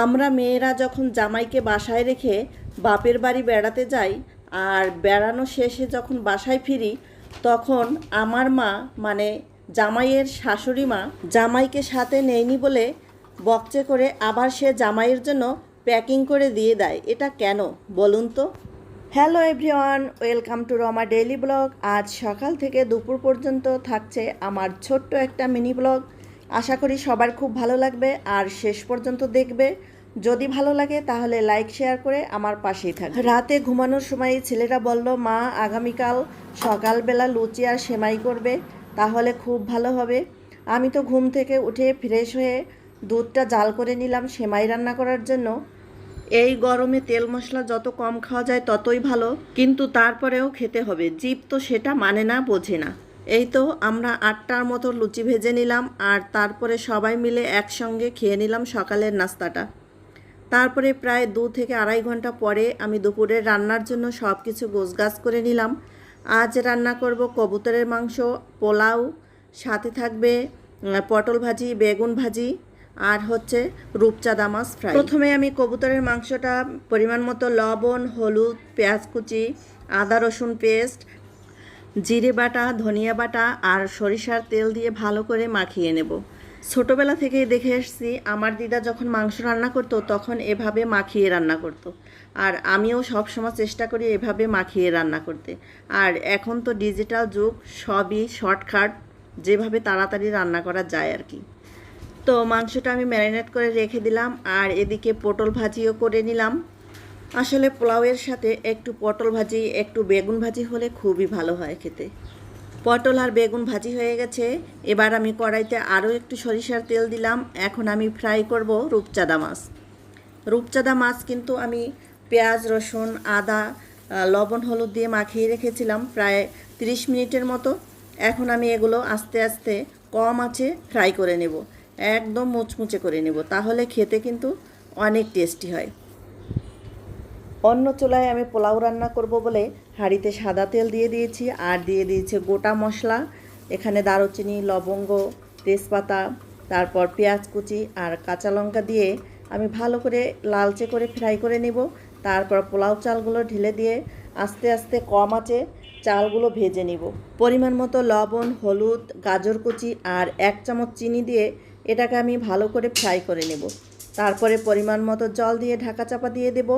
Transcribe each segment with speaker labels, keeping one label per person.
Speaker 1: আমরা মেয়েরা যখন জামাইকে বাসায় রেখে বাপের বাড়ি বেড়াতে যাই আর বেড়ানো শেষে যখন বাসায় ফিরি, তখন আমার মা মানে জামাইয়ের শাশুড়ি মা, জামাইকে সাথে নেয়নি বলে বকচে করে আবার সে জামাইয়ের জন্য প্যাকিং করে দিয়ে দেয়। এটা কেন? বলুন তো। Hello everyone, welcome to Rama daily blog. আজ সকাল থেকে দুপুর পর্যন্ত থাকছে আমার ছোট্ট একটা মিনি ব্লগ। আশা করি সবার খুব ভালো লাগবে, আর শেষ পর্যন্ত দেখবে। যদি ভালো লাগে তাহলে লাইক, শেয়ার করে আমার পাশেই থাকবে। রাতে ঘুমানোর সময় ছেলেরা বলল, মা, আগামীকাল সকালবেলা লুচি আর সেমাই করবে, তাহলে খুব ভালো হবে। আমি তো ঘুম থেকে উঠে ফ্রেশ হয়ে দুধটা জাল করে নিলাম সেমাই রান্না করার জন্য। এই গরমে তেল মশলা যত কম খাওয়া যায় ততই ভালো, কিন্তু তারপরেও খেতে হবে। জীব তো সেটা মানে না, বোঝে না। এই তো আমরা আটটার মতো লুচি ভেজে নিলাম আর তারপরে সবাই মিলে একসঙ্গে খেয়ে নিলাম সকালের নাস্তাটা। তারপরে প্রায় দু থেকে আড়াই ঘণ্টা পরে আমি দুপুরের রান্নার জন্য সব কিছু গোছগাছ করে নিলাম। আজ রান্না করব কবুতরের মাংস, পোলাও, সাথে থাকবে পটল ভাজি, বেগুন ভাজি আর হচ্ছে রূপচাঁদা মাছ ফ্রাই। প্রথমে আমি কবুতরের মাংসটা পরিমাণ মতো লবণ, হলুদ, পেঁয়াজ কুচি, আদা রসুন পেস্ট জিরে বাটা, ধনিয়া বাটা আর সরিষার তেল দিয়ে ভালো করে মাখিয়ে নেব। ছোটোবেলা থেকেই দেখে এসেছি আমার দিদা যখন মাংস রান্না করতো তখন এভাবে মাখিয়ে রান্না করতো। আর আমিও সবসময় চেষ্টা করি এভাবে মাখিয়ে রান্না করতে। আর এখন তো ডিজিটাল যুগ, সবই শর্টকাট, যেভাবে তাড়াতাড়ি রান্না করা যায় আর কি। তো মাংসটা আমি ম্যারিনেট করে রেখে দিলাম আর এদিকে পটল ভাজিও করে নিলাম। আসলে পোলাওয়ের সাথে একটু পটল ভাজি, একটু বেগুন ভাজি হলে খুবই ভালো হয় খেতে। পটল আর বেগুন ভাজি হয়ে গেছে। এবার আমি কড়াইতে আরও একটু সরিষার তেল দিলাম। এখন আমি ফ্রাই করব রূপচাঁদা মাছ। রূপচাঁদা মাছ কিন্তু আমি পেঁয়াজ, রসুন, আদা লবণ, হলুদ দিয়ে মাখিয়ে রেখেছিলাম প্রায় 30 মিনিটের মতো। এখন আমি এগুলো আস্তে আস্তে কম আছে ফ্রাই করে নেব। একদম মুচমুচে করে নেব। তাহলে খেতে কিন্তু অনেক টেস্টি হয়। অন্য চুলায় আমি পোলাও রান্না করব বলে হাঁড়িতে সাদা তেল দিয়ে দিয়েছি আর দিয়ে দিয়েছি গোটা মশলা। এখানে দারুচিনি, লবঙ্গ, তেজপাতা, তারপর পেঁয়াজ কুচি আর কাঁচা লঙ্কা দিয়ে আমি ভালো করে লালচে করে ফ্রাই করে নেব। তারপর পোলাও চালগুলো ঢেলে দিয়ে আস্তে আস্তে কম আঁচে চালগুলো ভেজে নিব। পরিমাণ মতো লবণ, হলুদ, গাজর কুচি আর এক চামচ চিনি দিয়ে এটাকে আমি ভালো করে ফ্রাই করে নেব। তারপরে পরিমাণ মতো জল দিয়ে ঢাকা চাপা দিয়ে দেব।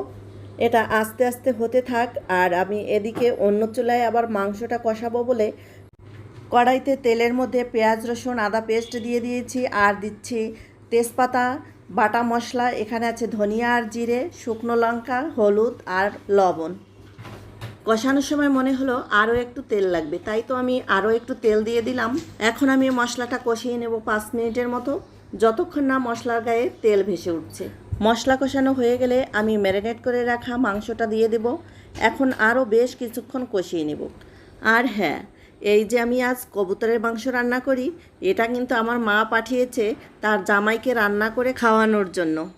Speaker 1: এটা আস্তে আস্তে হতে থাক, আর আমি এদিকে অন্য চুলায় আবার মাংসটা কষাবো বলে কড়াইতে তেলের মধ্যে পেঁয়াজ, রসুন, আদা পেস্ট দিয়ে দিয়েছি, আর দিচ্ছি তেজপাতা, বাটা মশলা, এখানে আছে ধনিয়া আর জিরে, শুকনো লঙ্কা, হলুদ আর লবণ। কষানোর সময় মনে হলো আরও একটু তেল লাগবে, তাই তো আমি আরও একটু তেল দিয়ে দিলাম। এখন আমি মশলাটা কষিয়ে নেব পাঁচ মিনিটের মতো, যতক্ষণ না মশলার গায়ে তেল ভেসে উঠছে। মশলা কষানো হয়ে গেলে আমি ম্যারিনেট করে রাখা মাংসটা দিয়ে দেব। এখন আরও বেশ কিছুক্ষণ কষিয়ে নেব। আর হ্যাঁ এই যে আমি আজ কবুতরের মাংস রান্না করি, এটা কিন্তু আমার মা পাঠিয়েছে তার জামাইকে রান্না করে খাওয়ানোর জন্য।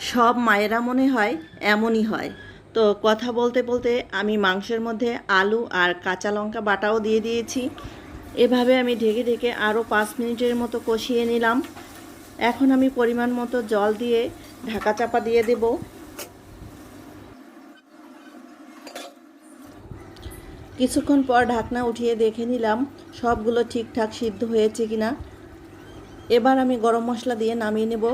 Speaker 1: সব মায়েরা মনে হয় এমনই হয়। তো কথা বলতে বলতে আমি মাংসের মধ্যে আলু আর কাঁচা লঙ্কা বাটাও দিয়ে দিয়েছি। এভাবে আমি ঢেকে ঢেকে আরও পাঁচ মিনিটের মতো কষিয়ে নিলাম। এখন আমি পরিমাণ মতো জল দিয়ে ঢাকা চাপা দিয়ে দেব। কিছুক্ষণ পর ঢাকনা উঠিয়ে দেখে নিলাম সবগুলো ঠিকঠাক সিদ্ধ হয়েছে কিনা। এবার আমি গরম মশলা দিয়ে নামিয়ে নেব।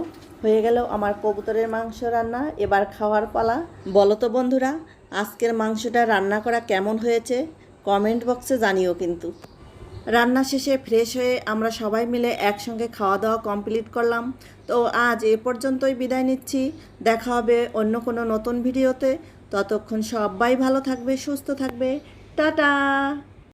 Speaker 1: হয়ে গেল আমার কবুতরের মাংস রান্না, এবার খাওয়ার পালা। বলো তো বন্ধুরা, আজকের মাংসটা রান্না করা কেমন হয়েছে? কমেন্ট বক্সে জানিও কিন্তু। রান্না শেষে ফ্রেশ হয়ে আমরা সবাই মিলে একসঙ্গে খাওয়া দাওয়া কমপ্লিট করলাম। তো আজ এ পর্যন্তই বিদায় নিচ্ছি। দেখা হবে অন্য কোনো নতুন ভিডিওতে। ততক্ষণ সবাই ভালো থাকবে, সুস্থ থাকবে। টাটা!